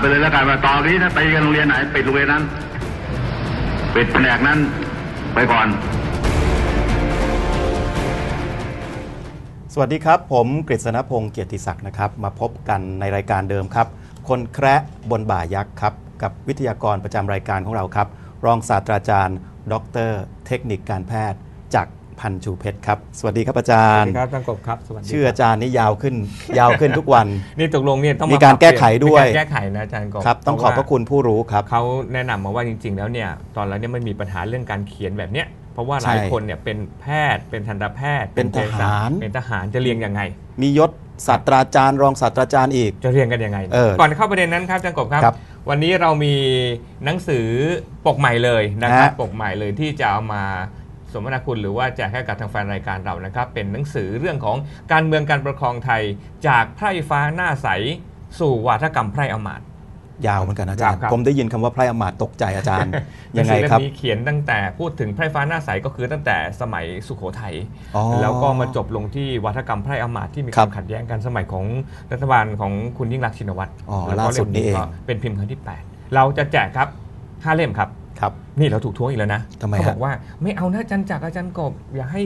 ไปเลยแล้วกันว่าต่อไปนี้ถ้าตีกันโรงเรียนไหนปิดโรงเรียนนั้นปิดแผนกนั้นไปก่อน สวัสดีครับ ผมกฤษณพงศ์เกียรติศักดิ์นะครับ มาพบกันในรายการเดิมครับ คนแคระบนบ่ายักษ์ครับ กับวิทยากรประจำรายการของเราครับ รองศาสตราจารย์ ดร เทคนิคการแพทย์ พันชูเพชรครับ สวัสดีครับอาจาสรวัสย์ดีครับท่านกบครับสวัสดีชื่ออาจารย์นี่ยาวขึ้น ยาวขึ้นทุกวัน นี่ตกลงเนี่ยต้องมีการปบแก้ไขด้วยมีการแก้ไขนะอาจารย์กบครับต้องขอบพระคุณผู้รู้ครับเขาแนะนำมาว่าจริง ๆ แล้วเนี่ยตอนแล้วเนี่ยมันมีปัญหาเรื่องการเขียนแบบเนี้ยเพราะว่าหลายใช่คนเนี่ยเป็นแพทย์ เป็นทันตแพทย์ เป็นทหารเป็นทหารจะเรียงยังไง มียศศาสตราจารย์รองศาสตราจารย์อีกจะเรียงกันยังไงเออก่อนเข้าประเด็นนั้นครับอาจารย์กบครับครับ วันนี้เรามีหนังสือปกใหม่เลยนะครับฮะปกใหม่เลยที่จะเอามา สมนาคุณหรือว่าแจกให้กับทางแฟนรายการเรานะครับ เป็นหนังสือเรื่องของการเมืองการปกครองไทย จากไพร่ฟ้าหน้าใส สู่วาทกรรมไพร่อำมาตย์ยาวเหมือนกันนะอาจารย์ครับผมได้ยินคำว่าไพร่อำมาตย์ตกใจอาจารย์ยังไงหนัสือครับเล่มนี้เขียนตั้งแต่พูดถึงไพร่ฟ้าหน้าใสก็คือตั้งแต่สมัยสุโขทัยอ๋อแล้วก็มาจบลงที่วัฒกรรมไพร่อำมาตย์ที่มีครักาบรขัดแย้งกันสมัยของรัฐบาลของคุณยิ่งรักษณ์ชินวัตรอ๋อแล้วก็ล่าสุดนี้เองก็เป็นพิมพ์ครั้งที่ 8 เราจะแจกครับ5เล่มครับ ครับนี่เราถูกท้วงอีกแล้วนะทำไมเขาฮะบอกว่าไม่เอานะอาจันจักรอาจารย์กบอย่าให้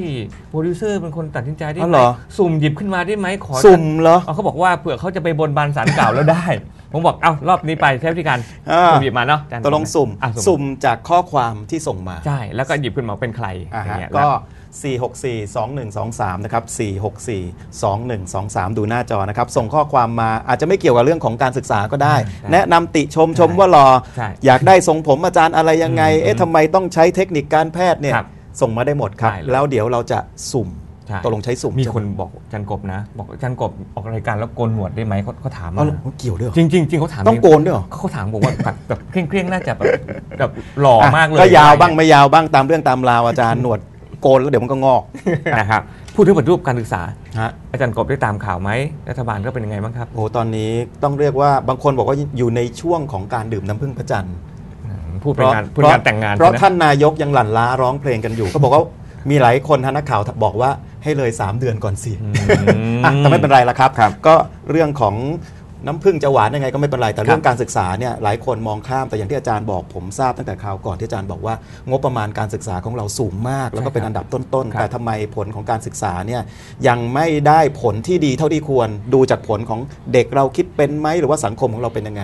โปรดิวเซอร์เป็นคนตัดสินใจได้อ๋อไหเหมรอสุ่มหยิบขึ้นมาได้ไหมขอสุ่มเหรอเอาเขาบอกว่าเผื่อเขาจะไปบนบานสารกล่าวแล้วได้ ผมบอกเอ้ารอบนี้ไปใช้วิธีการอ่าสุ่มหยิบมาเนาะอาจารย์ตกลงสุ่มอะสุ่มจากข้อความที่ส่งมาใช่แล้วก็หยิบขึ้นมาเป็นใครอ่าอย่างฮะเงี้ยก็ แล้ว4642123 นะครับ 4642123 ดูหน้าจอนะครับ ส่งข้อความมาอาจจะไม่เกี่ยวกับเรื่องของการศึกษาก็ได้ แนะนำติชมชมว่ารอ ใช่ อยากได้ทรงผมอาจารย์อะไรยังไงอืมเอ๊ะทำไมต้องใช้เทคนิคการแพทย์เนี่ย ครับส่งมาได้หมดครับ ได้เลย แล้วเดี๋ยวเราจะสุ่มใช่ ตกลงใช้สุ่มมีใช่ไหคนบอกอาจันกบนะ บอกอาจันกบออกรายการแล้วโกนหนวดได้ไหมเขาเขาถามเอามาเหรอเกี่ยวด้วยเหรอจริงจริงจริงเขาถามต้องโกนด้วยเหรอเขาถามบอกว่าแบบแบบเคร่งเคร่งๆน่าจะแบบแบบหล่อมากเลยก็ยาวบ้างไม่ยาวบ้างตามเรื่องตามราวอาจารย์หนวดโกนแล้วเดี๋ยวมันก็งอกนะครับพูดถึงปฏิรูปการศึกษาฮะอาจารย์กบได้ตามข่าวไหมรัฐบาลก็เป็นยังไงบ้างครับโอ้ตอนนี้ต้องเรียกว่าบางคนบอกว่าอยู่ในช่วงของการดื่มน้ำผึ้งพระจันทร์พูดเป็นงานพูดงานแต่งงานเพราะใช่ไหมท่านนายกยังหลั่นล้าร้องเพลงกันอยู่ ก็บอกว่ามีหลายคนทางนักข่าวบอกว่า ให้เลย 3 เดือนก่อนสิอืมอะแต่ไม่เป็นไรละครับครับก็เรื่องของ น้ำผึ้งจะหวานยังไงก็ไม่เป็นไร แต่ครับเรื่องการศึกษาเนี่ยหลายคนมองข้ามแต่อย่างที่อาจารย์บอกผมทราบตั้งแต่คราวก่อนที่อาจารย์บอกว่างบประมาณการศึกษาของเราสูงมาก แล้วก็เป็นอันดับต้นครับๆแต่ทำไมผลของการศึกษาเนี่ยยังไม่ได้ผลที่ดีเท่าที่ควรดูจากผลของเด็กเราคิดเป็นไหมหรือว่าสังคมของเราเป็นยังไง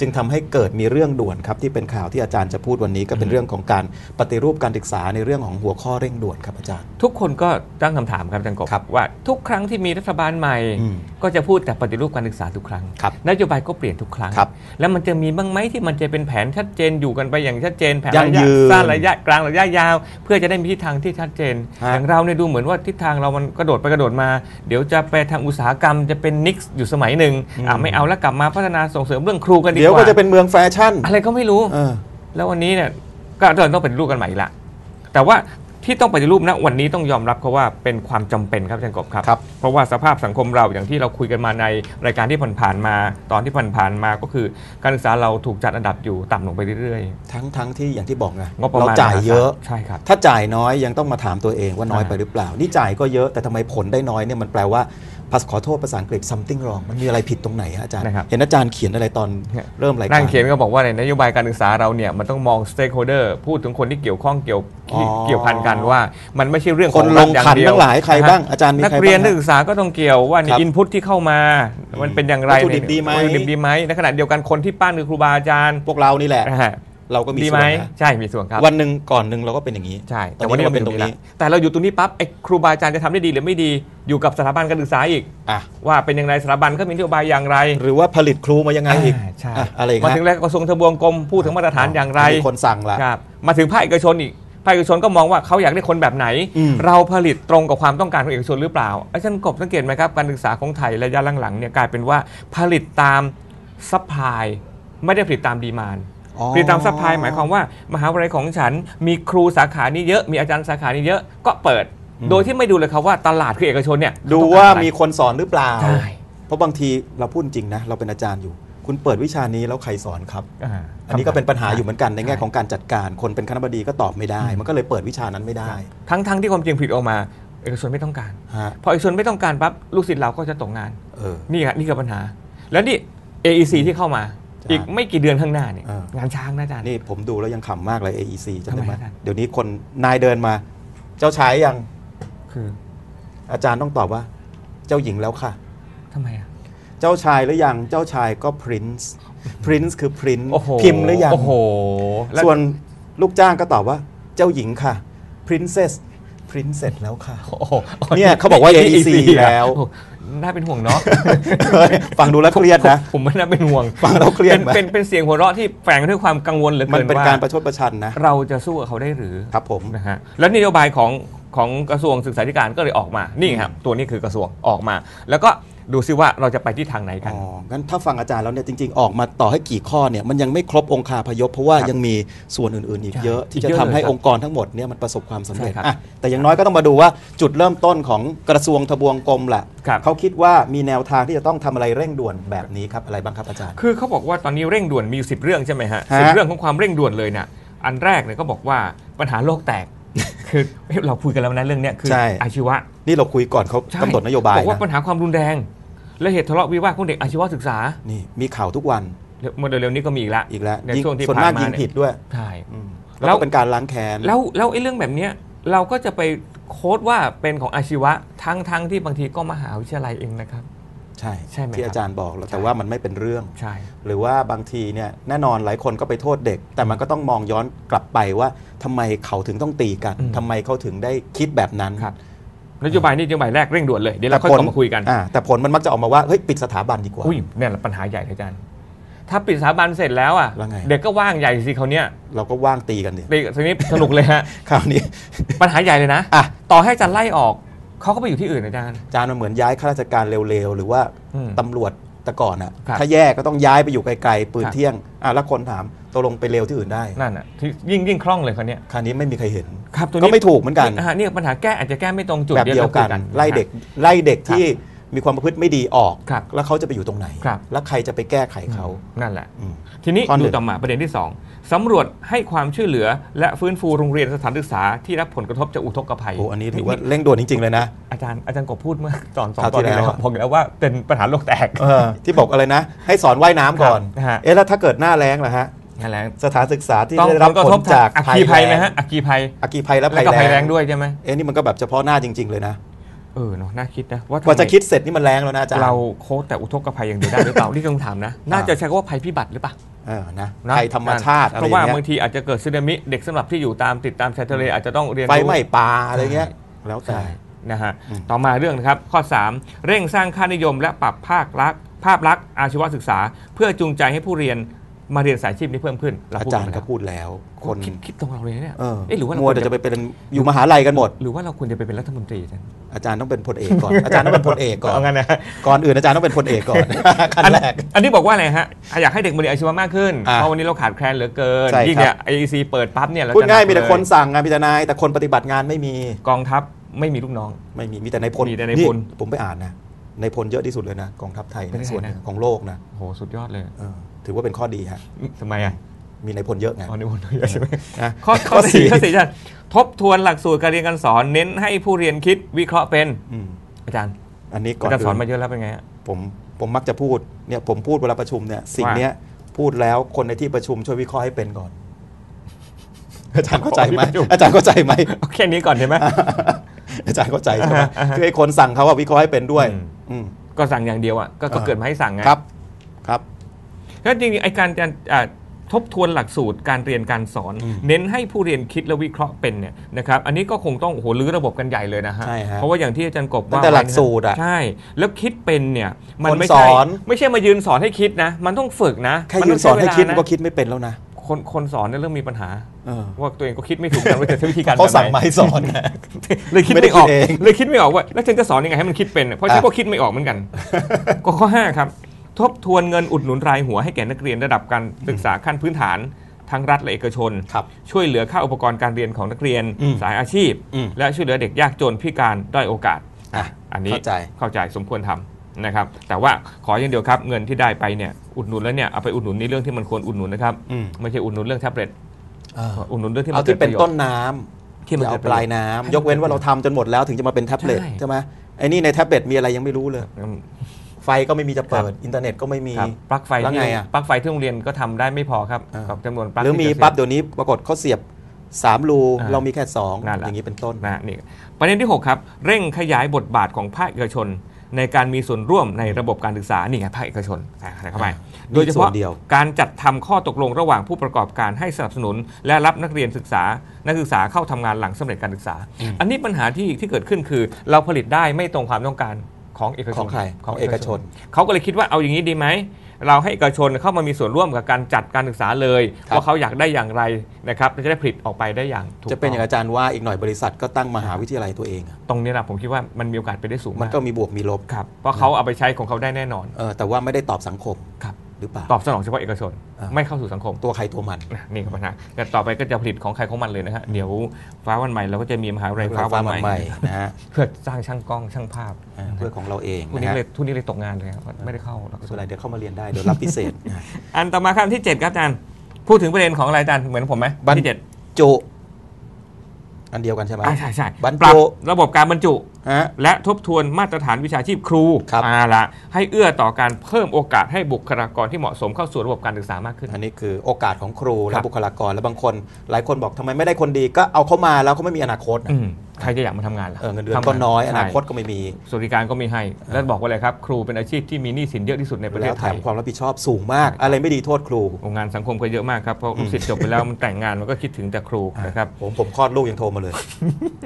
จึงทำให้เกิดมีเรื่องด่วนครับที่เป็นข่าวที่อาจารย์จะพูดวันนี้ก็เป็นเรื่องของการปฏิรูปการศึกษาในเรื่องของหัวข้อเร่งด่วนครับอาจารย์ ทุกคนก็ตั้งคำถามครับอาจารย์กบครับว่าทุกครั้งที่มีรัฐบาลใหม่อืมก็จะพูดแต่ปฏิรูปการศึกษาทุกครั้งครับนโยบายก็เปลี่ยนทุกครั้ง ครับแล้วมันจะมีบ้างไหมที่มันจะเป็นแผนชัดเจนอยู่กันไปอย่างชัดเจน แผนยั่งระยะยืนสั้นระยะกลางระยะยาว เพื่อจะได้มีทิศทางที่ชัดเจน ฮะ อย่างเราเนี่ยดูเหมือนว่าทิศทางเรามันกระโดดไปกระโดดมา เดี๋ยวจะไปทางอุตสาหกรรมจะเป็นนิกส์อยู่สมัยหนึ่งอะไม่เอาแล้วกลับมาพัฒนาส่งเสริมเรื่องครูกันดีกว่าเดี๋ยวก็จะเป็นเมืองแฟชั่นอะไรก็ไม่รู้ เออ แล้ววันนี้เนี่ยก็เดินต้องเป็นรูปกันใหม่อีกละแต่ว่า ที่ต้องปฏิรูปนะวันนี้ต้องยอมรับเขาว่าเป็นความจำเป็นครับอาจารย์กบครับครับ เพราะว่าสภาพสังคมเราอย่างที่เราคุยกันมาในรายการที่ผ่านๆมา ตอนที่ผ่านๆมาก็คือ การศึกษาเราถูกจัดอันดับอยู่ต่ำลงไปเรื่อยทั้งทั้งที่อย่างที่บอกไงๆงบประเรามาณจ่ายเยอะใช่ครับถ้าจ่ายน้อยยังต้องมาถามตัวเองว่าน้อยอ่าไปหรือเปล่า นี่จ่ายก็เยอะแต่ทำไมผลได้น้อยเนี่ยมันแปลว่า ภาษาขอโทษภาษาอังกฤษ something wrong มันมีอะไรผิดตรงไหนฮะอาจารย์ นะครับ เห็นอาจารย์เขียนอะไรตอนเริ่มรายการ นั่งเขียนก็บอกว่าในนโยบายการศึกษาเราเนี่ยมันต้องมอง stakeholder พูดถึงคนที่เกี่ยวข้องเกี่ยวอ๋อ เกี่ยวพันกันว่า มันไม่ใช่เรื่องคนของลรัฐงอย่างขันเดียวทั้งหลายใครบ้างนะฮะอาจารย์มีนักใครเรียนบ้างนักฮะศึกษาก็ต้องเกี่ยวว่าคเนี่รัยบอินพุตที่เข้ามา มันเป็นอย่างไรวัตถุดิบดีไหม วัตถุดิบดีไหมในขณะเดียวกันคนที่ปั้นคือครูบาอาจารย์ พวกเรานี่แหละ นะฮะ เราก็มีดีส่ไหมวนนะใช่มีส่วนครับวันหนึ่งก่อนหนึ่งเราก็เป็นอย่างนี้ ใช่ตอนนี้เราเป็นตรงนี้แต่เราอยู่ตรงนี้ปั๊บไอ้ครูบาอาจารย์จะทำได้ดีหรือไม่ดีอยู่กับสถาบันการศึกษาอีก อะว่าเป็นอย่างไรสถาบันเขามีนโยบายอย่างไร หรือว่าผลิตครูมายังไงอีกาใช่อะอะไรอีกมาฮะถึงแล้วกระทรวงทบวงกรมพูดถึงมาตรฐานอย่างไรมีคนสั่งละ ครับมาถึงภาคเอกชนอีกภาคเอกชนก็มองว่าเขาอยากได้คนแบบไหน อืม เราผลิตตรงกับความต้องการของเอกชนหรือเปล่าอาจารย์กบสังเกตไหมครับการศึกษาของไทยระยะหลังๆเนี่ยกลายเป็นว่าผลิตตามซัพพลายไม่ได้ผลิตตามดีมาน อ๋อผลิตตามซัพพลายหมายความว่ามหาวิทยาลัยของฉันมีครูสาขานี้เยอะมีอาจารย์สาขานี้เยอะก็เปิด โดยที่ไม่ดูเลยครับว่าตลาดคือเอกชนเนี่ยดูเขต้องกรว่าอะไรมีคนสอนหรือเปล่า ใช่ เพราะบางทีเราพูดจริงนะ เราเป็นอาจารย์อยู่ คุณเปิดวิชานี้แล้วใครสอนครับอ่าอันนี้ก็เป็นปัญหาอยู่เหมือนกันในแง่ใช่ของการจัดการ คนเป็นคณบดีก็ตอบไม่ได้ มันก็เลยเปิดวิชานั้นไม่ได้ ทั้งทั้งที่ความจริงผลิตออกมาเอกชนไม่ต้องการฮะพอเอกชนไม่ต้องการปั๊บลูกศิษย์เราก็จะตกงานเออ นี่ไงนี่คือปัญหา แล้วนี่ AEC ที่เข้ามา อีกไม่กี่เดือนข้างหน้าเนี่ยเอองานช้างนะอาจารย์นี่ผมดูแล้วยังขำมากเลย AEC จำได้ไหมทำไมอาจารย์เดี๋ยวนี้คนนายเดินมา เจ้าชายยังคือ อาจารย์ต้องตอบว่า เจ้าหญิงแล้วค่ะทำไมอะเจ้าชายหรือยังเจ้าชายก็ prince prince คือ prince โอ้โหพิมพ์หรือยังโอ้โหแล้วส่วนลูกจ้างก็ตอบว่า เจ้าหญิงค่ะ princess princess แล้วค่ะโอ้โหเนี่ยเขาบอกว่า AEC แล้วโอ้โห น่าเป็นห่วงเนาะ ฟังดูแล้วเครียดนะ ผมไม่น่าเป็นห่วง ฟังแล้วเครียดเป็นไหมเป็นเป็นเสียงหัวเราะที่แฝงด้วยความกังวลเหลือมันเกินเป็นว่าการประชดประชันนะ เราจะสู้กับเขาได้หรือ ครับผมนะฮะ แล้วนโยบายของของกระทรวงศึกษาธิการก็เลยออกมา นี่ครับ ตัวนี้คือกระทรวงออกมา แล้วก็ ดูซิว่าเราจะไปที่ทางไหนกัน อ๋อ งั้นถ้าฟังอาจารย์แล้วเนี่ยจริง ๆ ออกมาต่อให้กี่ข้อเนี่ยมันยังไม่ครบองคาพยพ เพราะว่าครับยังมีส่วนอื่น ๆ อีกใช่เยอะ ที่จะอีกเยทำอะเลยให้ครับองค์กรทั้งหมดเนี่ยมันประสบความสำเร็จใช่ครับอะแต่อย่างน้อยก็ต้องมาดูว่าจุดเริ่มต้นของกระทรวงทบวงกรมแหละครับเขาคิดว่ามีแนวทางที่จะต้องทำอะไรเร่งด่วนแบบนี้ครับอะไรบ้างครับอาจารย์ คือเขาบอกว่าตอนนี้เร่งด่วนมีอยู่สิบเรื่องใช่ไหมฮะฮะสิบเรื่องของความเร่งด่วนเลยเนี่ยอันแรกเนี่ยก็บอกว่าปัญหาโลกแตกคือเฮ้ยเราคุยกันแล้วนะเรื่องเนี้ยคือใช่อาชีวะ นี่เราคุยก่อนเขาใช่กำหนดนโยบายบอกว่าปัญนะหาความรุนแรง และเหตุทะเลาะวิวาทของเด็กอาชีวศึกษานี่มีข่าวทุกวันเมื่อเร็วๆนี้ก็มีอีกแล้วอีกแล้วในยิงช่วงที่ส่วนผ่านมากมายิงเนี่ยผิดด้วยใช่อืมแล้แล้ววก็เป็นการล้างแค้นแล้วแล้วไอ้เรื่องแบบเนี้ยเราก็จะไปโค้ดว่าเป็นของอาชีวะทั้งทั้งที่บางทีก็มหาวิทยาลัยเองนะครับ ใช่ใช่ไหมที่ครับอาจารย์บอกแล้วใช่แต่ว่ามันไม่เป็นเรื่องใช่หรือว่าบางทีเนี่ยแน่นอนหลายคนก็ไปโทษเด็ก แต่มันก็ต้องมองย้อนกลับไปว่าทำไมเขาถึงต้องตีกันอืมทำไมเขาถึงได้คิดแบบนั้นครับ นโยบายนี้นโยบายแรกเร่งด่วนเลยเดี๋ยวเราค่อยผลกลับมาคุยกัน อ่าแต่ผลมันมักจะออกมาว่าเฮ้ยปิดสถาบันดีกว่าอุ้ยเนี่ยแหละปัญหาใหญ่เลยอาจารย์ถ้าปิดสถาบันเสร็จแล้วอะแล้วไง เด็กก็ว่างใหญ่สิเขาวเนี้ยเราก็ว่างตีกันดิเด็กทีนี้สนุกเลยฮะ คราวนี้ ปัญหาใหญ่เลยนะ อะ ต่อให้อาจารย์ไล่ออกเขาก็ไปอยู่ที่อื่นอาจารย์ อาจารย์มันเหมือนย้ายข้าราชการเร็วๆ หรือว่าอืม ตำรวจ แต่ก่อนอะครับ ถ้าแย่ก็ต้องย้ายไปอยู่ไกลๆปืนครับเที่ยงอะแล้วคนถามตกลงไปเร็วที่อื่นได้ นั่นอะที่ยิ่งยิ่งคล่องเลยเขาวเนี้ยคราวนี้ไม่มีใครเห็น ครับตัวก็นี้ไม่ถูกเหมือนกันอ่าเนี่ยปัญหาแก้อาจจะแก้ไม่ตรงจุดแบบเดียวกันราคุไล่เด็กไล่เด็กครับที่มีความประพฤติไม่ดีออก ครับแล้วเขาจะไปอยู่ตรงไหน ครับ แล้วใครจะไปแก้ไขเขา นั่นแหละ อืมทีนี้ข้อหนึ่ดูง ต่อมาประเด็นที่2 สำรวจให้ความช่วยเหลือ และฟื้นฟูโรงเรียนสถานศึกษาที่รับผลกระทบจากอุทกภัยโอ้อันนี้ถือว่าเร่งด่วนจริง ๆ เลยนะ อาจารย์อาจารย์กบพูดเมื่อตอนสองคราวตอนที่ที่แล้แล้ววบอกแล้วว่าเป็นปัญหาโลกแตกเออที่บอกอะไรนะ ให้สอนว่ายน้ำก่อนครับฮะเอ๊ะแล้วถ้าเกิดหน้าแรงล่ะฮะนั่นแหละสถานศึกษาที่ต้องได้ผรับลกระผทลบจาจากกอัคคีภัยไหมฮะอัคคีภัยอัคคีภัยและแล้วภัยก็ภัยแรแรงงด้วยใช่ไหมเอ๊ะนี่มันก็แบบเฉพาะหน้าจริง ๆ เลยนะเออเนาะน่าคิดนะว่าทำกว่าจะไมคิดเสร็จนี่มันแรงแล้วนะอาจารย์เราโค้ดแต่อุทกภัยอย่างเดียวได้หรือเปล่านี่คือคำถามนะ น่าจะใช้คำว่าภัยพิบัติหรือเปล่า เออนะนะภัยธรรมชาติอะไรเพอราะว่าย่างบางเงี้ยทีอาจจะเกิดสึนามิเด็กสำหรับที่อยู่ตามติดตามชายทะเลอาจจะต้องเรียนไฟรู้ไหม้ป่าอะไรเงี้ยแล้วแต่ใช่นะฮะอืมต่อมาเรื่องนะครับข้อ 3 เร่งสร้างค่านิยมและปรับภาคลักษณ์ภาพลักษณ์อาชีวศึกษา เพื่อจูงใจให้ผู้เรียน มาเรียนสายอาชีพนี้เพิ่มขึ้นเอาจารย์ก็พูดแล้ว คคนนคิดคิดตรงเราเลยเนี่ยเออเอ๊ะหรือว่าเรามัวแต่จะไปเป็นอยู่มหาลัยกันหมด หรือว่าเราควรจะไปเป็นรัฐมนตรีกันอาจารย์ต้องเป็นพลเอกก่อน อาจารย์ต้องเป็นพลเอกก่อน เอางั้นนะ ก่อนอื่นอาจารย์ต้องเป็นพลเอกก่อน ขั้นอันแรก อันนี้บอกว่าอะไรฮะ อยากให้เด็กมาเรียนอาชีวะมากขึ้น อะเพราะวันนี้เราขาดแคลนเหลือเกิน ใช่ครับยิ่งเนี่ย AEC เปิดปั๊บเนี่ยเรพูดง่ายจะหมีแต่เลคนสั่งงานพิจารณายแต่คนปฏิบัติงานไม่มีกองทัพไม่มีลูกน้อง ไม่มีมีแต่ในายพลมีแต่นายพลผมไปอ่านนะในายพลเยอะที่สุดเลยนะกองทัพไทยเป็นในไงส่วนหนึ่งนะ ของโลกนะโอ้โหสุดยอดเลย เออ ถือว่าเป็นข้อดีฮะทำไมอะมีในายพลเยอะไงอ๋อในวันนี้ใช่ไหมนะข้อข้อสี่ข้อสี่อาจารย์ทบทวนหลักสูตรการเรียนการสอนเน้นให้ผู้เรียนคิดวิเคราะห์เป็นอืมอาจารย์ อันนี้ก่อนอาจารย์สอนอื่มาเยอะแล้วเป็นไงฮะผมผมมักจะพูดเนี่ยผมพูดเวลาประชุมเนี่ยสิ่งว่าเนี้ยพูดแล้วคนในที่ประชุมช่วยวิเคราะห์ให้เป็นก่อน อาจารย์เข้าใจไหมอาจารย์เข้าใจไหมเอาแค่นี้ก่อนใช่ไหมอาจารย์เข้าใจใช่ไหมอ่าฮะอ่าฮะคือไอ้คนสั่งเขาว่าวิเคราะห์ให้เป็นด้วยอืมอืมก็สั่งอย่างเดียวอะก็ก็อ่าเกิดมาให้สั่งไงครับ ครับ แล้วจริงๆไอการการอ่าทบทวนหลักสูตรการเรียนการสอนอืมเน้นให้ผู้เรียนคิดและวิเคราะห์เป็นเนี่ยนะครับอันนี้ก็คงต้องโอ้โหรื้อระบบกันใหญ่เลยนะฮะใช่ฮะเพราะว่าอย่างที่อาจารย์กบตั้งว่าแต่หลักไว้นะสูตรอะใช่แล้วคิดเป็นเนี่ยมันคนไม่สใช่อนไม่ใช่มายืนสอนให้คิดนะ มันต้องฝึกนะแค่มัยืต้นงสอนให้คิดเวลามันก็คิดไม่เป็นแล้วนะคนคนสอนเนี่ยเริ่มมีปัญหาเออว่าตัวเองก็คิดไม่ถูกกันว่าจะใช้วิธีการเขาแบบไหนสั่งมาให้สอนไงเลยคิดไม่ได้ไม่ออกคิดเองเลยคิดไม่ออกว่าแล้วฉันจะสอนยังไงให้มันคิดเป็น เพราะฉันอะก็คิดไม่ออกเหมือนกัน ก็ข้อห้าครับ ทบทวนเงินอุดหนุนรายหัวให้แก่นักเรียนระดับการศึกษาขั้นพื้นฐานทั้งรัฐและเอกชนครับช่วยเหลือค่าอุปกรณ์การเรียนของนักเรียนอืมสายอาชีพอืมและช่วยเหลือเด็กยากจนพิการด้อยโอกาสอะอันนี้เข้าใจเข้าใจสมควรทำนะครับ แต่ว่าขออย่างเดียวครับ เงินที่ได้ไปเนี่ยอุดหนุนแล้วเนี่ยเอาไปอุดหนุนในเรื่องที่มันควรอุดหนุนนะครับอืมไม่ใช่อุดหนุนเรื่องแท็บเล็ตเอออุดหนุนเรื่องที่มัเอานเกิที่ดปเป็นระโยชต้น์นน้ำที่มันอย่าเกิเอาดปประโยชน์ลายน้ำยกเว้นว่าเราทำจนหมดแล้วถึงจะมาเป็นแท็บเล็ตใช่ใช่ไหมไอ้นี่ในแท็บเล็ตมีอะไรยังไม่รู้เลยอืมไฟก็ไม่มีจะเปิด อินเทอร์เน็ตก็ไม่มีครับปลั๊กไฟแล้วที่ไงอะปลั๊กไฟที่โรงเรียนก็ทำได้ไม่พอครับอ่ากับจำนวนปลั๊กหรือมีที่จะเสียบปั๊บเดี๋ยวนี้ปรากฏเขาเสียบ3รูอ่าเรามีแค่นั่น2แหละอย่างนี้เป็นต้นนะนี่ประเด็นที่ 6 ครับ เร่งขยายบทบาทของภาคเอกชน ในการมีส่วนร่วมในระบบการศึกษานี่ไงภาคเอกชนใส่เข้าไปอ่าโดยเฉนี่ส่พาะวนเดียวการจัดทำข้อตกลงระหว่างผู้ประกอบการให้สนับสนุน และรับนักเรียนศึกษา นักศึกษาเข้าทำงานหลังสำเร็จการศึกษา อันนี้ปัญหาที่ที่เกิดขึ้นคือ เราผลิตได้ไม่ตรงความต้องการ ของเอกชนของใครของเอกชน เขาก็เลยคิดว่าเอาอย่างนี้ดีไหม เราให้เอกชนเข้ามามีส่วนร่วมกับการจัดการศึกษาเลยครับว่าเขาอยากได้อย่างไรนะครับจะได้ผลิตออกไปได้อย่างถูกจะเป็นอย่างต้อาจารย์ว่าอีกหน่อยบริษัทก็ตั้งมหาวิทยาลัยตัวเองอะตรงนี้นะผมคิดว่ามันมีโอกาสไปได้สูงมันมากก็มีบวกมีลบครับเพราะเขาเอาไปใช้ของเขาได้แน่นอนเออแต่ว่าไม่ได้ตอบสังคมครับ หรือเปล่าตอบสนองเฉพาะเอกชนอ่าไม่เข้าสู่สังคมตัวใครตัวมันนะนี่ก็ปัญหาแต่ต่อไปก็จะผลิตของใครของมันเลยนะฮะเดี๋ยวฟ้าวันใหม่เราก็จะมีมหาวิทยาลัยฟ้าวันใหม่นะฮะเพื่อสร้างช่างกล้องช่างภาพอ่าเพื่อของเราเองทุกนะนี้ฮะเลยทุกนี้เลยตกงานเลยครับไม่ได้เข้าหลักไม่สูเป็นตไรรเดี๋ยวเข้ามาเรียนได้เดี๋ยวรับพิเศษนะอันต่อมาครับที่ 7 ครับอาจารย์พูดถึงประเด็นของอะไรอาจารย์เหมือนผมไหมบรรที่เจ็ดจุ อันเดียวกันใช่ไหมอ่าใช่ใช่บรรจุปรับระบบการบรรจุ ฮะ และทบทวนมาตรฐานวิชาชีพครูครับมาละให้เอื้อต่อการเพิ่มโอกาสให้บุคลากรที่เหมาะสมเข้าสู่ระบบการศึกษามากขึ้น อันนี้คือโอกาสของครูครัและบบุคลากรและบางคน หลายคนบอกทำไมไม่ได้คนดีก็เอาเขามาแล้วเขาไม่มีอนาคตนะ อืม ใครจะอยากมาทำงานล่ะเออเงินเดือนทำก็น้อยใช่อนาคตก็ไม่มีสวัสดิการก็ไม่ให้ แล้วบอกว่าอะไรครับ ครูเป็นอาชีพที่มีหนี้สินเยอะที่สุดในประเทแล้ศวไทแถยมความรับผิดชอบสูงมาก อะไรไม่ดีโทษครูโรงงานสังคมก็เยอะมากครับเพราะลูกศิษย์จบไปแล้วมันแต่งงานมันก็คิดถึงแต่ครูนะครับผมผมคลอดลูกยังโทรมาเลย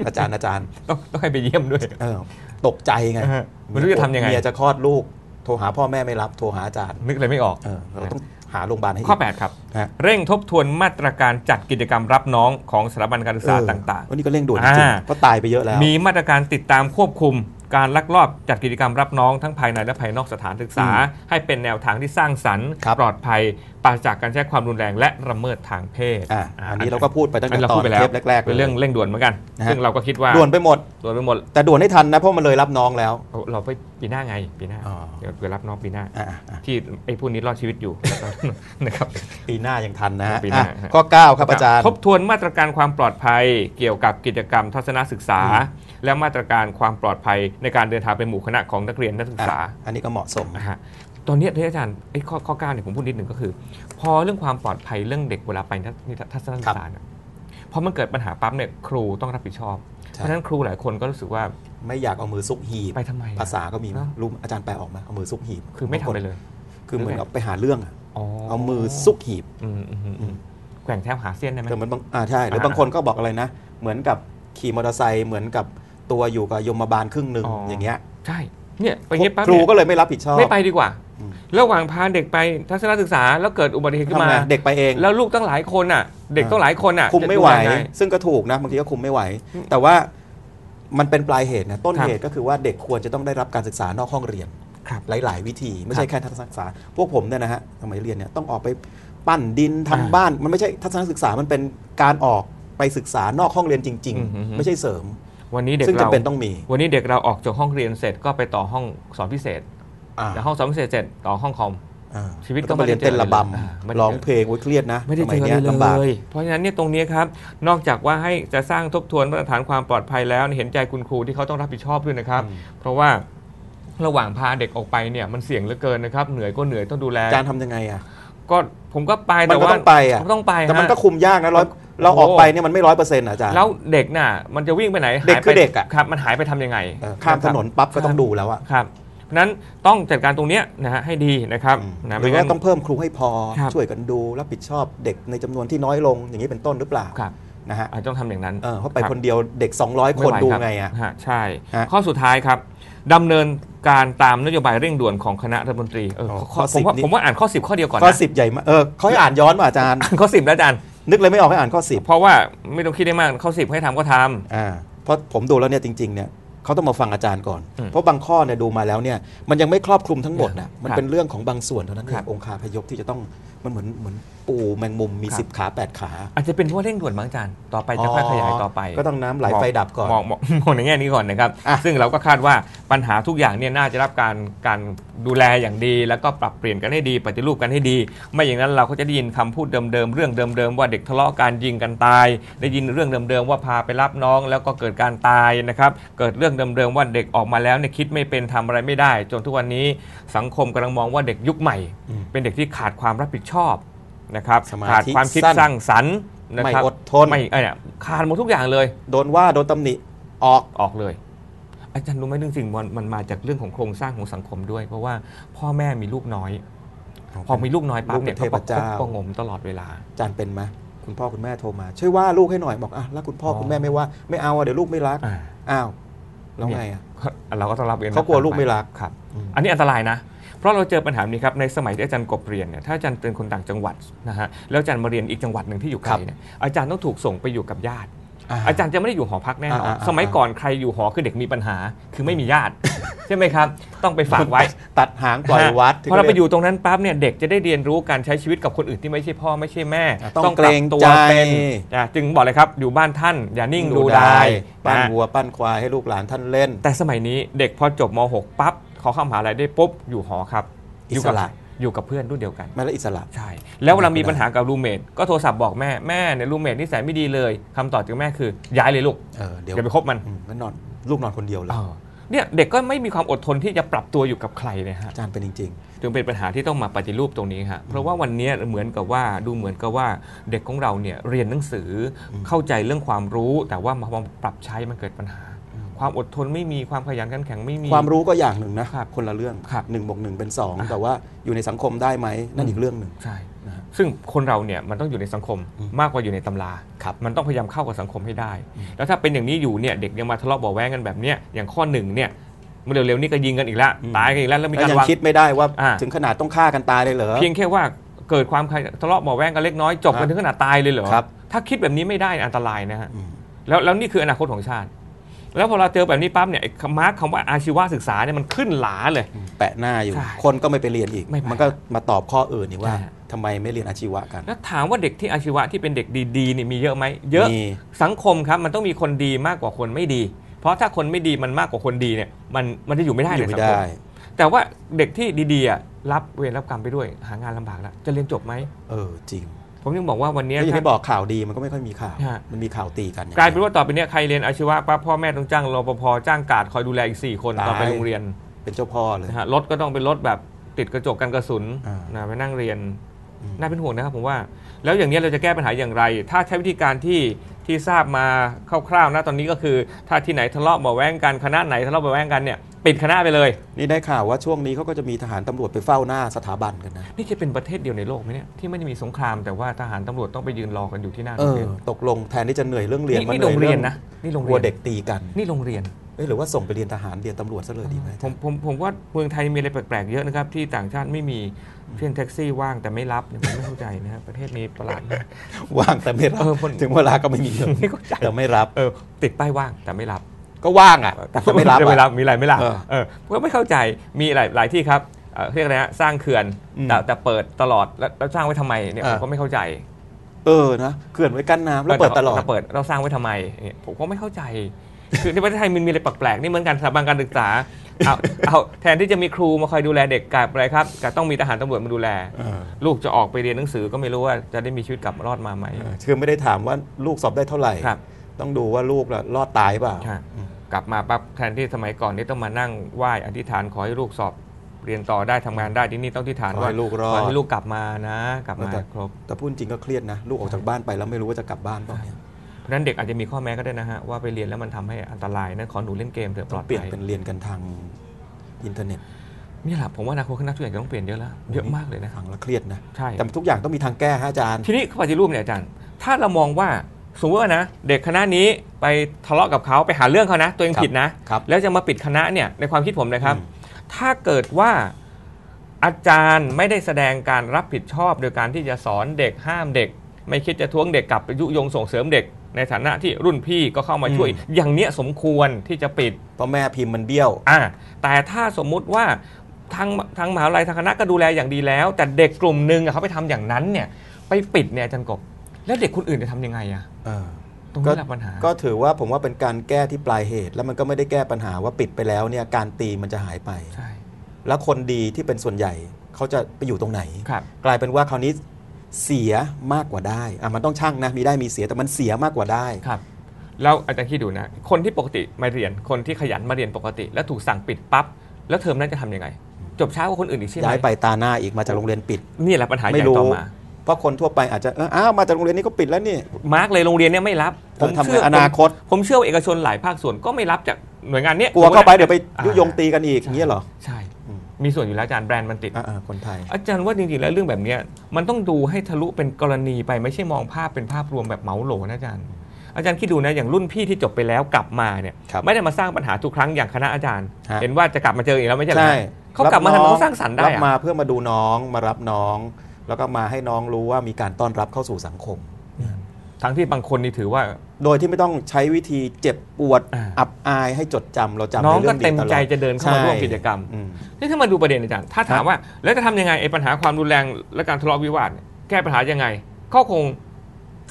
อาจารย์อาจารย์ต้องต้องให้ไปเยี่ยมด้วยเออตกใจไงอ่าฮะไม่รู้จะทำยังไงเมียจะคลอดลูกโทรหาพ่อแม่ไม่รับโทรหาอาจารย์นึกอะไรไม่ออกเออเราต้อง หาโรงพยาบาลให้ข้อ 8 ครับฮะเร่งทบทวนมาตรการจัดกิจกรรมรับน้องของสถาบันการศึกษาเออต่างวันนี้ก็เร่งด่วนจริงอ่าๆเพราะตายไปเยอะแล้วๆมีมาตรการติดตามควบคุมการลักลอบจัดกิจกรรมรับน้องทั้งภายในและภายนอกสถานศึกษา ให้เป็นแนวทางที่สร้างสรรค์ครับปลอดภัยปราศจากการใช้ความรุนแรงและละเมิดทางเพศอะอันนี้เราก็พูดไปตั้งแต่อันนี้เราตอพูนดไปแล้วเทปแรกๆเป็นเรื่องลยเร่งด่วนเหมือนกันนะฮะซึ่งเราก็คิดว่าด่วนไปหมดด่วนไปหมด แต่ด่วนให้ทันนะเพราะมันเลยรับน้องแล้ว เราเราไปปีหน้าไงปีหน้าอ๋อเดี๋ยวเผื่อรับน้องปีหน้าอะอะที่ไอ้พวกนี้รอดชีวิตอยู่นะครับปีหน้ายังทันนะฮะปีหน้าอะฮะข้อ9ครับอาจารย์ทบทวนมาตรการความปลอดภัยเกี่ยวกับกิจกรรมทัศนศึกษา และมาตรการความปลอดภัยในการเดินทางเป็นหมู่คณะของนักเรียนนักศึกษาอะอันนี้ก็เหมาะสมนะฮะตอนเนี้ยที่อาจารย์ไอ้ข้อข้อเก้าเนี่ยผมพูดนิดหนึ่งก็คือ พอเรื่องความปลอดภัยเรื่องเด็กเวลาไปทัศนศึกษาเนี่ยพอมันเกิดปัญหาปั๊บเนี่ยครูต้องรับผิดชอบใช่เพราะฉะนั้นครูหลายคนก็รู้สึกว่าไม่อยากเอามือซุกหีบไปทำไมอะภาษาก็มีเนอะรู้อาจารย์แปลออกไหมเอามือซุกหีบคือไม่ทำอะไรเลย คือเหมือนเอาไปหาเรื่องอะอ๋อเอามือซุกหีบอืมอืมอืมอืมแกว่งแทบหาเสี้ยนได้ไหมแต่เหมือนบางอ่าใช่หรืออ่าบางคนก็บอกอะไรนะ เหมือนกับขี่มอเตอร์ไซค์เหมือนกับ ตัวอยู่กับยมบาลครึ่งหนึ่งอ๋ออ อย่างเงี้ยใช่เนี่ยไปเงี้ยปั๊บครูเนี่ยก็เลยไม่รับผิดชอบ ไม่ไปดีกว่า อืม ระหว่างพาเด็กไปทัศนศึกษาแล้วเกิดอุบัติเหตุขึ้นทำมา ไงเด็กไปเอง แล้วลูกตั้งหลายคนอะ เด็กอ่า ต้องหลายคนอะคุมไม่ไหว จะดูยังงซึ่งก็ถูกนะบางทีก็คุมไม่ไหว อืมแต่ว่ามันเป็นปลายเหตุนะต้นครับเหตุก็คือว่าเด็กควรจะต้องได้รับการศึกษานอกห้องเรียนครับหลาย ๆ วิธี ไม่คใช่รับแค่ทัศนศึกษา พวกผมเนี่ยนะฮะสมัยเรียนเนี่ยต้องออกไปปั้นดินทำอ่าบ้าน มันไม่ใช่ทัศนศึกษามันเป็นการออกไปศึกษานอกห้องเรียนจริง อืมอืมๆไม่ใช่เสริม วันนี้เด็กซึ่งเราจำเป็นต้องมีวันนี้เด็กเราออกจากห้องเรียนเสร็จก็ไปต่อห้องสอนพิเศษอ่าจากห้องสอนพิเศษเสร็จต่อห้องคอม อ่าชีวิตก็ต้องมาเรียนเต้นระบอ่าไม่ได้เจอำร้องเพลงโอ้ยเครียดนะไม่ได้สเจมัยอเนี้ยเลยลำบาก เลย เพราะฉะนั้นเนี่ยตรงนี้ครับ นอกจากว่าให้จะสร้างทบทวนมาตรฐานความปลอดภัยแล้วเห็นใจคุณครูที่เขาต้องรับผิดชอบด้วยนะครับอืมเพราะว่าระหว่างพาเด็กออกไปเนี่ยมันเสี่ยงเหลือเกินนะครับ เหนื่อยก็เหนื่อยต้องดูแลการทำยังไงอะ ก็ผมก็ไปมันแต่ก็ว่าต้องไปอะก็ต้องไปแต่มันฮะ ก็คุมยากนะร้อย เราโอ้ออกไปเนี่ยมันไม่ร้อยเปอร์เซ็นต์อาจารย์แล้วเด็กน่ะมันจะวิ่งไปไหนเด็กหายไปคือเด็กอะครับมันหายไปทำยังไงเออข้ามถนนปั๊บก็ต้องดูแล้วอะครับเพราะฉะนั้นต้องจัดการตรงเนี้ยนะฮะให้ดีนะครับอืมนะหไม่รืองั้ว่านต้องเพิ่มครูให้พอครับช่วยกันดูรับผิดชอบเด็กในจำนวนที่น้อยลงอย่างนี้เป็นต้นหรือเปล่าครับนะฮะอาจจะต้องทำอย่างนั้นเออเพราะไปรับคนเดียวเด็ก 200 คนม่หวดูรับไงอะฮะใช่ฮะข้อสุดท้ายครับดำเนินการตามนโยบายเร่งด่วนของคณะรัฐมนตรีเอออ๋อข้อข้อผมว่า10นี่ผมว่าอ่านข้อ 10 ข้อเดียวก่อนข้อนะสิบใหญ่มากเออเขาให้อ่านย้อนมาอาจารย์อ่านข้อ 10แล้วอาจารย์ นึกเลยไม่ออกให้อ่านข้อสิบเพราะว่าไม่ต้องคิดได้มากข้อ10ให้ทำก็ทำ อ่าเพราะผมดูแล้วเนี่ยจริงๆเนี่ย เขาต้องมาฟังอาจารย์ก่อนอืมเพราะบางข้อเนี่ยดูมาแล้วเนี่ยมันยังไม่ครอบคลุมทั้งหมดนะมันครับเป็นเรื่องของบางส่วนเท่านั้นเอครังบองค์คาพยพที่จะต้องมันเหมือนเหมือนปูแมงมุมมีครับสิบขาแปดขา อาจจะเป็นเพราะว่าเร่งด่วนมั้งอาจารย์ต่อไปจะค่อยขยายต่อไป ก็ต้องน้ำไหลไฟดับก่อนมองมองมองในแง่นี้ก่อนนะครับอะซึ่งเราก็คาดว่าปัญหาทุกอย่างเนี่ยน่าจะรับการการดูแลอย่างดี แล้วก็ปรับเปลี่ยนกันให้ดีปฏิรูปกันให้ดี ไม่อย่างนั้นเราก็จะได้ยินคำพูดเดิมๆเรื่องเดิมๆว่าเด็กทะเลาะกันยิงกันตาย ได้ยินเรื่องเดิมๆว่าพาไปรับน้องแล้วก็เกิดการตายนะครับเกิดเรื่องรื่องเดิมๆว่าเด็กออกมาแล้วเนี่ยคิดไม่เป็นทำอะไรไม่ได้ จนทุกวันนี้สังคมกำลังมองว่าเด็กยุคใหม่อืมเป็นเด็กที่ขาดความรับผิดชอบนะครับสมาธิขาดความคิดสั้นสร้างสรรค์นะครับไม่อดทนไม่เอ้ยเนี่ยขาดหมดทุกอย่างเลย โดนว่าโดนตำหนิออกออกเลย อาจารย์รู้ไหมเรื่องจริงมันมันมาจากเรื่องของโครงสร้างของสังคมด้วย เพราะว่าพ่อแม่มีลูกน้อย พอมีลูกน้อยปั๊บเนี่ยลูกเป็นเทพเจ้าก็ประคบประหงมตลอดเวลาอาจารย์เป็นไหมคุณพ่อคุณแม่โทรมาช่วยว่าลูกให้หน่อยบอกอะแล้วคุณพ่ออ๋อคุณแม่ไม่ว่าไม่เอาอะเดี๋ยวลูกไม่รักอ่าอ้าว แล้วไงอะเราก็ต้องรับเองเขากลัวลูกไม่รักครับอืมอันนี้อันตรายนะ เพราะเราเจอปัญหานี้ครับในสมัยที่อาจารย์กบเรียนเนี่ยถ้าอาจารย์เป็นคนต่างจังหวัดนะฮะแล้วอาจารย์มาเรียนอีกจังหวัดหนึ่งที่อยู่ไกลเนี่ยอาจารย์ต้องถูกส่งไปอยู่กับญาติ อาจารย์จะไม่ได้อยู่หอพักแน่นอนอ่าอ่าสมัยก่อนใครอยู่หอคือเด็กมีปัญหา คือไม่มีญาติ ใช่ไหมครับ ต้องไปฝากไว้ ตัดหางปล่อยวัดพอเราไปอยู่ตรงนั้นปั๊บเนี่ยเด็กจะได้เรียนรู้การใช้ชีวิตกับคนอื่นที่ไม่ใช่พ่อไม่ใช่แม่ ต้องปรับตัวเกรงใจเป็นอะจึงบอกเลยครับอยู่บ้านท่าน อย่านิ่งดูดายปั้นนะวัวปั้นควายให้ลูกหลานท่านเล่น แต่สมัยนี้เด็กพอจบม .6 ปั๊บเขาเข้ามหาลัยได้ปุ๊บอยู่หอครับอิยู่สกับระ อยู่กับเพื่อนรุ่นเดียวกัน ไม่ละอิสระ ใช่ แล้วเวลามีปัญหากับรูเมทก็โทรศัพท์บอกแม่แม่เนี่ยรูเมทนิสัยไม่ดีเลยคำตอบจากแม่คือย้ายเลยลูกเออเดี๋ยวอย่าไปคบมันอืมงั้นนอนลูกนอนคนเดียวเลย เออเนี่ยเด็กก็ไม่มีความอดทนที่จะปรับตัวอยู่กับใครเลยฮะ อาจารย์เป็นจริง จึงเป็นปัญหาที่ต้องมาปฏิรูปตรงนี้ครับเพราะว่าวันนี้เหมือนกับว่าดูเหมือนกับว่าเด็กของเราเนี่ยเรียนหนังสืออมเข้าใจเรื่องความรู้ แต่ว่ามาปรับใช้มันเกิดปัญหาอืม ความอดทนไม่มีความขยันขันแข็งไม่มีๆความรู้ก็อย่างหนึ่งนะครับคนละเรื่องครับหนึ่งบวกหนึ่งเป็นสองอะแต่ว่าอยู่ในสังคมได้ไหมนั่นอีกเรื่องหนึ่งใช่นะฮะซึ่งคนเราเนี่ยมันต้องอยู่ในสังคมอืมมากกว่าอยู่ในตำราครับมันต้องพยายามเข้ากับสังคมให้ได้อืมแล้วถ้าเป็นอย่างนี้อยู่เนี่ยเด็กยังมาทะเลาะเบาะแว้งกันแบบเนี้ยอย่างข้อหนึ่งเนี่ยเมื่อเร็วๆนี้ก็ยิงกันอีกแล้วตายกันอีกแล้วแล้วมีแล้วการยังวางคิดไม่ได้ว่าอะถึงขนาดต้องฆ่ากันตายเลยเหรอเพียงแค่ว่าเกิดความทะเลาะเบาะแว้งกันเล็กน้อยจบกันครับถึงขนาดตายเลยเหรอครับถ้าคิดแบบนี้ไม่ได้อันตรายนะฮะอืมแล้วแล้วนี่คืออนาคตของชาติ แล้วพอเราเจอแบบนี้ปั๊บเนี่ยไอ้คำมาร์คคำว่าอาชีวศึกษาเนี่ยมันขึ้นหลาเลย แปะหน้าอยู่ใช่คนก็ไม่ไปเรียนอีกไม่ไปมันก็มาตอบข้ออื่นอีกว่าใช่ทำไมไม่เรียนอาชีวะกัน แล้วถามว่าเด็กที่อาชีวะที่เป็นเด็กดีๆนี่มีเยอะไหม เยอะมีสังคมครับมันต้องมีคนดีมากกว่าคนไม่ดี เพราะถ้าคนไม่ดีมันมากกว่าคนดีเนี่ยมันมันจะอยู่ไม่ได้อยู่ในไม่สังคมได้แต่ว่าเด็กที่ดีๆอะรับเวรรับกรรมไปด้วย หางานลำบากแล้วจะเรียนจบไหมเออจริง ผมยังบอกว่าวันนี้ก็อย่างถ้าที่บอกข่าวดีมันก็ไม่ค่อยมีข่าวฮะมันมีข่าวตีกันกลายเป็นว่าต่อไปเนี้ยใครเรียนอาชีวะปั๊บพ่อแม่ต้องจ้างรปภจ้างกาดคอยดูแลอีก 4 คนตายตอนไปโรงเรียน เป็นเจ้าพ่อเลยนะฮะรถก็ต้องเป็นรถแบบติดกระจกกันกระสุนอ่านนะไปนั่งเรียนอืมน่าเป็นห่วงนะครับผมว่า แล้วอย่างนี้ยเราจะแก้ปัญหาอย่างไร ถ้าใช้วิธีการที่ ที่ทราบมาคร่าวๆนะตอนนี้ก็คือ ถ้าที่ไหนทะเลาะเบาะแว้งกันคณะไหนทะเลาะเบาะแว้งกันเนี่ยปิดคณะไปเลย นี่ได้ข่าวว่าช่วงนี้เขาก็จะมีทหารตำรวจไปเฝ้าหน้าสถาบันกันนะ นี่จะเป็นประเทศเดียวในโลกไหมเนี่ยที่ไม่ได้มีสงครามแต่ว่าทหารตำรวจต้องไปยืนรอกันอยู่ที่หน้าเอโรงอ เรียนตกลงแทนที่จะเหนื่อยเรื่องเรียนนี่มานี่เหนื่โรอยงเรื่เรีอยนงนะนี่โรงกเรีลัยนวเด็กตีกันนี่โรงเรียน เอ้ยหรือว่าส่งไปเรียนทหารเรียนตำรวจซะเลยดีไหม ผมผมผมว่าเมืองไทยมีอะไรแปลกๆเยอะนะครับที่ต่างชาติไม่มี เช่นแท็กซี่ว่างแต่ไม่รับเนี่ยผมไม่เข้าใจนะครับประเทศนี้ประหลาดมาก ว่างแต่ไม่รับ เออคน ถึงเวลาก็ไม่มีเงินไม่เข้าใจ แต่ไม่รับ เออติดป้ายว่างแต่ไม่รับ ก็ว่างอะ แต่ไม่รับจะไม่อะรับมีอะไรไม่รับเออเออก็ไม่เข้าใจมีหลายหลายที่ครับเอ่อเรียกอะไรฮะสร้างเขื่อนอืมแต่แต่เปิดตลอดแล้วแล้วสร้างไว้ทำไมเนี่ยเอผอ มก็ไม่เข้าใจเออนะเขื่อนไว้กั้นน้ำแล้วเปิดตลอดเราเปิดเราสร้างไว้ทำไมเนี่ยผมก็ไม่เข้าใจ คือในประเทศไทยมันมีอะไรแปลกๆนี่เหมือนกันสถาบันการศึกษาเอาเอาแทนที่จะมีครูมาคอยดูแลเด็กกลายเป็นอะไรครับกลายต้องมีทหารตำรวจมาดูแลเออลูกจะออกไปเรียนหนังสือก็ไม่รู้ว่าจะได้มีชีวิตกลับมารอดมาไหมเออคือไม่ได้ถามว่าลูกสอบได้เท่าไหร่ ครับ ต้องดูว่าลูกล่ะรอดตายเปล่าใช่อืมกลับมาปั๊บแทนที่สมัยก่อนนี่ต้องมานั่งไหว้อธิษฐานขอให้ลูกสอบเรียนต่อได้ทำงานได้ที่นี่ต้องอธิษฐานขอว่าให้ลูกรอขอดให้ลูกกลับมานะ กลับมาแต่ครบ แต่พูดจริงก็เครียดนะ ลูกออกจากบ้านไปแล้วไม่รู้ว่าจะกลับบ้านเปล่าเนี่ย เพราะฉะนั้นเด็กอาจจะมีข้อแม้ก็ได้นะฮะว่าไปเรียนแล้วมันทำให้อันตรายนั้นขอหนูเล่นเกมเถอะปลอดเปลี่ยนภัยเป็นเรียนกันทางอินเทอร์เน็ตนี่แหละผมว่าอนาคตข้างหน้าทุกอย่างจะต้องเปลี่ยนเยอะแล้วเยอะมากเลยนะฟังแล้วเครียดนะใช่แต่ทุกอย่างต้องมีทางแก้ฮะอาจารย์ทีนี้ปฏิรูปเนี่ยอาจารย์ ถ้าเรามองว่าสมมติว่านะเด็กคณะนี้ไปทะเลาะกับเขาไปหาเรื่องเขานะ ตัวเองครับผิดนะครับแล้วจะมาปิดคณะเนี่ยในความคิดผมนะครับอืมถ้าเกิดว่าอาจารย์ไม่ได้แสดงการรับผิดชอบโดยการที่จะสอนเด็กห้ามเด็ก ไม่คิดจะท้วงเด็กกลับไปยุยงส่งเสริมเด็ก ในฐานะที่รุ่นพี่ก็เข้ามาช่วย อย่างเนี้ยสมควรที่จะปิดเพราะแม่พิมพ์มันเบี้ยวอ่าแต่ถ้าสมมุติว่าทางทางมหาวิทยาลัยทางคณะก็ดูแลอย่างดีแล้ว แต่เด็กกลุ่มหนึ่งอะเขาไปทำอย่างนั้นเนี่ย ไปปิดเนี่ยอาจารย์กบ แล้วเด็กคนอื่นจะทำยังไงอะเออตรงนี้แหละปัญหา ก็ถือว่าผมว่าเป็นการแก้ที่ปลายเหตุ แล้วมันก็ไม่ได้แก้ปัญหาว่าปิดไปแล้วเนี่ยการตีมันจะหายไปใช่แล้วคนดีที่เป็นส่วนใหญ่เขาจะไปอยู่ตรงไหนครับกลายเป็นว่าคราวนี้ เสียมากกว่าได้อะมันต้องช่างนะมีได้มีเสียแต่มันเสียมากกว่าได้ครับแล้วอาจารย์คิดดูนะ คนที่ปกติมาเรียนคนที่ขยันมาเรียนปกติ แล้วถูกสั่งปิดปั๊บแล้วเทอมนั้นจะทำยังไง จบช้ากว่าคนอื่นอีกใช่ไหมย้ายไปตาหน้าอีกมาจากโรงเรียนปิดนี่แหละปัญหาใหไม่ญ่รู้ต่อมาเพราะคนทั่วไปอาจจะเอออ้าวมาจากโรงเรียนนี้ก็ปิดแล้วนี่มาร์กเลยโรงเรียนเนี่ยไม่รับเออทำไงอนาคต ผมเชื่อว่าเอกชนหลายภาคส่วนก็ไม่รับจากหน่วยงานเนี้ยกลัวเข้าไปเดี๋ยวไปอ่ายุยงตีกันอีกอย่างเงี้ยเหรอใช่อื มมีส่วนอยู่แล้วอาจารย์แบรนด์มันติด อ่าๆคนไทย อาจารย์ว่าจริงๆแล้วเรื่องแบบเนี้ยมันต้องดูให้ทะลุเป็นกรณีไปไม่ใช่มองภาพเป็นภาพรวมแบบเหมาโหลนะอาจารย์ อาจารย์คิดดูนะอย่างรุ่นพี่ที่จบไปแล้วกลับมาเนี่ยครับไม่ได้มาสร้างปัญหาทุกครั้งอย่างคณะอาจารย์ ฮะ เห็นว่าจะกลับมาเจออีกแล้วไม่ใช่เหรอใช่เขากลับมาน้ทำองเขาสร้างสรรค์ได้รับอะมาเพื่อมาดูน้องมารับน้อง แล้วก็มาให้น้องรู้ว่ามีการต้อนรับเข้าสู่สังคม ทั้งที่บางคนนี่ถือว่า โดยที่ไม่ต้องใช้วิธีเจ็บปวดอ่า อับอายให้จดจำเราจำน้องในเรื่ก็องดีเต็มตลอดใจจะเดินเข้ามาร่วมใช่กิจกรรม อืม นี่ถ้ามาดูประเด็นอาจารย์ ถ้าถามว่า แล้วจะทำยังไงไอ้ปัญหาความรุนแรงและการทะเลาะวิวาทเนี่ยแก้ปัญหายังไง ก็คง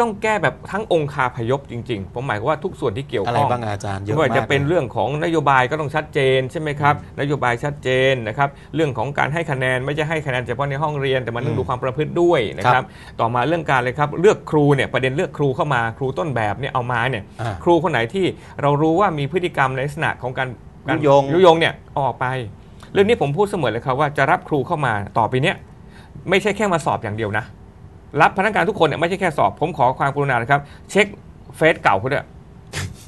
ต้องแก้แบบทั้งองค์คาพยพจริงๆ ผมหมายความว่าทุกส่วนที่เกี่ยวอะไรข้องบ้างอาจารย์เยอะไม่ว่ามาจะกเป็นลยเรื่องของนโยบายก็ต้องชัดเจนใช่ไหมครับนโยบายชัดเจนนะครับเรื่องของการให้คะแนนไม่ใช่ให้คะแนนเฉพาะในห้องเรียนแต่มันต้องดูความประพฤติด้วยนะคครัรับบต่อมาเรื่องการเลยครับเลือกครูเนี่ยประเด็นเลือกครูเข้ามาครูต้นแบบเนี่ยเอามาเนี่ยอ่าครูคนไหนที่เรารู้ว่ามีพฤติกรรมในลักษณะของการการยุยงยุยงเนี่ยเอาออกไป เรื่องนี้ผมพูดเสมอเลยครับว่าจะรับครูเข้ามาต่อไปเนี้ยไม่ใช่แค่มาสอบอย่างเดียวนะ รับพนักงานทุกคนเนี่ยไม่ใช่แค่สอบ ผมขอความกรุณานะครับ เช็คเฟซเก่าเขาด้วย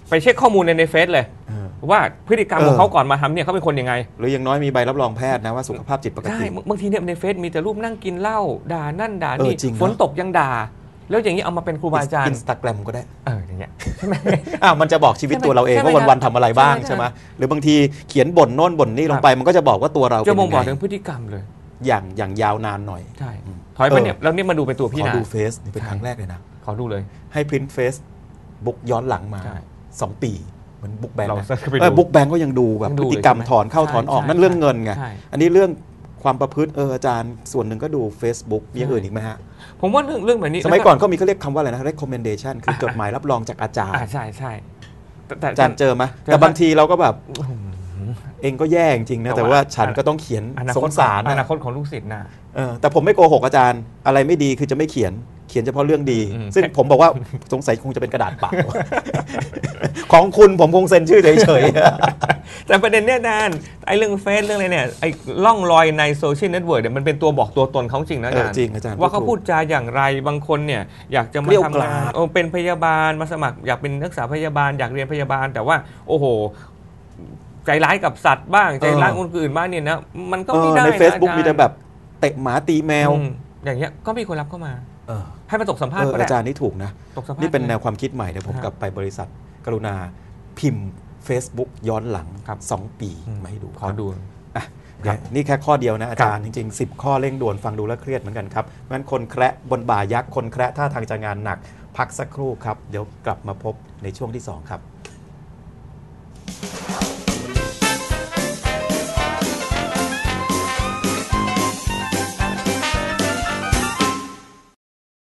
ไปเช็คข้อมูลในในเฟซเลย เออ ว่าพฤติกรรมเออของเขาก่อนมาทำเนี่ยเขาเป็นคนยังไง หรืออย่างน้อยมีใบรับรองแพทย์นะว่าสุขภาพจิตปกใช่ติบางทีเนี่ยในเฟซมีแต่รูปนั่งกินเหล้าด่านั่นด่าเออนี่จริงเนอะ ฝนตกยังด่า แล้วอย่างนี้เอามาเป็นครูบาอาจารอิย์นสตาแกรมก็ได้ เอออย่างเงี้ยใช่ไหมอ้าวมันจะบอกชีวิตใช่ไหมตัวเราเองใช่ไหมว่าวันๆทำอะไรบ้างใช่ใช่ไหมใช่หรือบางทีเขียนบ่นโน่นบ่นนี่ลงไป มันก็จะบอกว่าตัวเราจะเป็นบ่งยังบอกไงถึงพฤติกรรมเลย อย่างอย่างยาวนานหน่อย ใช่ อืม ถอยไปเออเนี่ยแล้วนี่มาดูเป็นตัวขพี่อนาดูเฟซนี่เป็นใช่ครั้งแรกเลยนะ ขอดูเลย ให้พิมพ์เฟซบุ๊กย้อนหลังมาใช่สองปีเหมือนบุ๊กแบงค์เรานะจะไปเออดูบุ๊กแบงค์ก็ยังดูแบบยังพดูฤติกรรมเลยใช่ไหมถอนเข้าถอนออกใช่นั่นเรื่องเงินไงใช่ อันนี้เรื่องความประพฤติเอออาจารย์ส่วนหนึ่งก็ดู Facebook มีอย่างอื่นอีกไหมฮะ ผมว่าเรื่องเรื่องแบบนี้สมัยก่อนเขามีเขาเรียกคำว่าอะไรนะ recommendation คือจดหมายรับรองจากอาจารย์อ่าใช่ใช่แต่แต่อาจารย์เจอไหมเจอแต่บางทีเราก็แบบอื้อหือเองก็แย่จริงๆนะ แต่แต่ว่าว่าฉันก็ต้องเขียนอนาสคตงสารอนะนาคตของลูกศิษย์นะ เออแต่ผมไม่โกหกอาจารย์ อะไรไม่ดีคือจะไม่เขียนเขียนเฉพาะเรื่องดีอืมซึ่งผมบอกว่าสงสัยคงจะเป็นกระดาษเปล่า ของคุณผมคงเซ็นชื่อเฉยแต่ประเด็นเนี่ยนานไอ้เรื่องเฟซเรื่องอะไรเนี่ยไอ้ล่องรอยในโซเชียลเน็ตเวิร์กเนี่ยมันเป็นตัวบอกตัวตนเขาจริงนะอาจารย์เออจริงอาจารย์ว่าเขาพูพูดดจาอย่างไรบางคนเนี่ย อยากจะมาเกรี้ยวทำกงาราดนโอ้เป็นพยาบาลมาสมัคร อยากเป็นนักศึกษาพยาบาลอยากเรียนพยาบาล แต่ว่า โอ้โหใจร้ายกับสัตว์บ้างใจร้ายคนอื่นบ้างเนี่ยนะมันก็เอไม่อได้ในนะ Facebook อาจารย์มีแต่แบบ เตะหมาตีแมวอืมอย่างเงี้ยก็มีคนรับเข้ามาเออให้มาตกสัมภาษเอณ์อก็ได้อาจารย์นี่ถูกนะตกสัมภาษณ์นี่เป็นแนลยวความคิดใหม่เดี๋ยวผมฮะกลับไปบริษัทกรุณาพิมพ์ Facebook ย้อนหลังครับ2ปีอืมมาให้ดูขอดูอะครับนี่แค่ข้อเดียวนะอาจารย์จริง ๆ 10 ข้อเร่งด่วนฟังดูแล้วเครียดเหมือนกันครับงั้นคนแคระบนบ่ายักษ์คนแคระท่าทางจะงานหนัก พักสักครู่ครับ เดี๋ยวกลับมาพบในช่วงที่ 2 ครับ